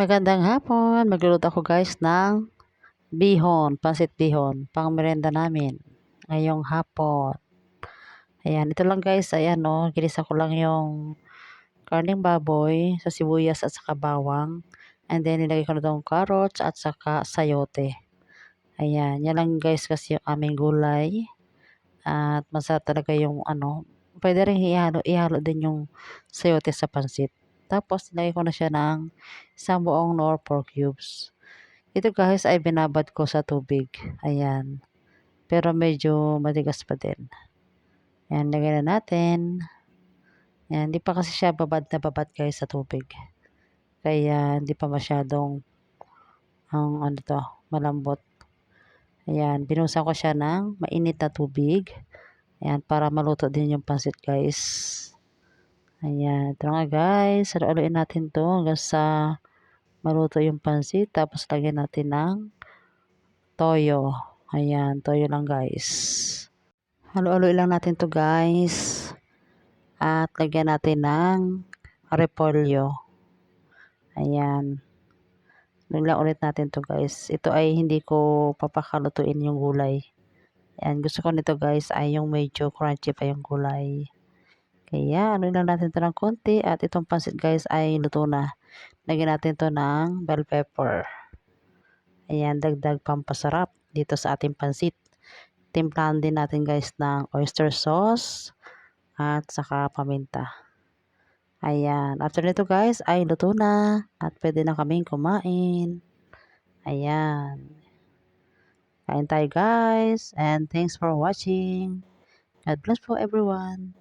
Magandang hapon. Magluluto ako guys ng bihon, pansit bihon, pang merenda namin ngayong hapon. Ayan, ito lang guys, ayan o, ginisa ko lang yung karning baboy sa sibuyas at saka bawang. And then, nilagay ko na itong carrots at saka sayote. Ayan, yan lang guys kasi yung aming gulay. At masarap talaga yung ano, pwede rin ihalo, ihalo din yung sayote sa pansit. Tapos, nilagay ko na siya ng isang buong nor pork cubes. Ito guys ay binabad ko sa tubig. Ayan. Pero medyo matigas pa din. Ayan, lagay na natin. Ayan, hindi pa kasi siya babad na babad guys sa tubig. Kaya hindi pa masyadong ang ano to, malambot. Ayan, binusan ko siya ng mainit na tubig. Ayan, para maluto din yung pansit guys. Ayan, ito nga guys. Haluin natin to hanggang sa maluto yung pansit. Tapos lagyan natin ng toyo. Ayan, toyo lang guys. Halo-haloy lang natin to guys. At lagyan natin ng repolyo. Ayan. Lang ulit natin to guys. Ito ay hindi ko papakalutuin yung gulay. Ayan, gusto ko nito guys ay yung medyo crunchy pa yung gulay. Kaya ano lang natin to ng konti at itong pansit guys ay luto na. Lagyan natin to ng bell pepper. Ayan, dagdag pampasarap dito sa ating pansit timplahan din natin guys ng oyster sauce at saka paminta. Ayan. After nito guys ay luto na at pwede na kaming kumain. Ayan. Kain tayo guys and thanks for watching. God bless po everyone.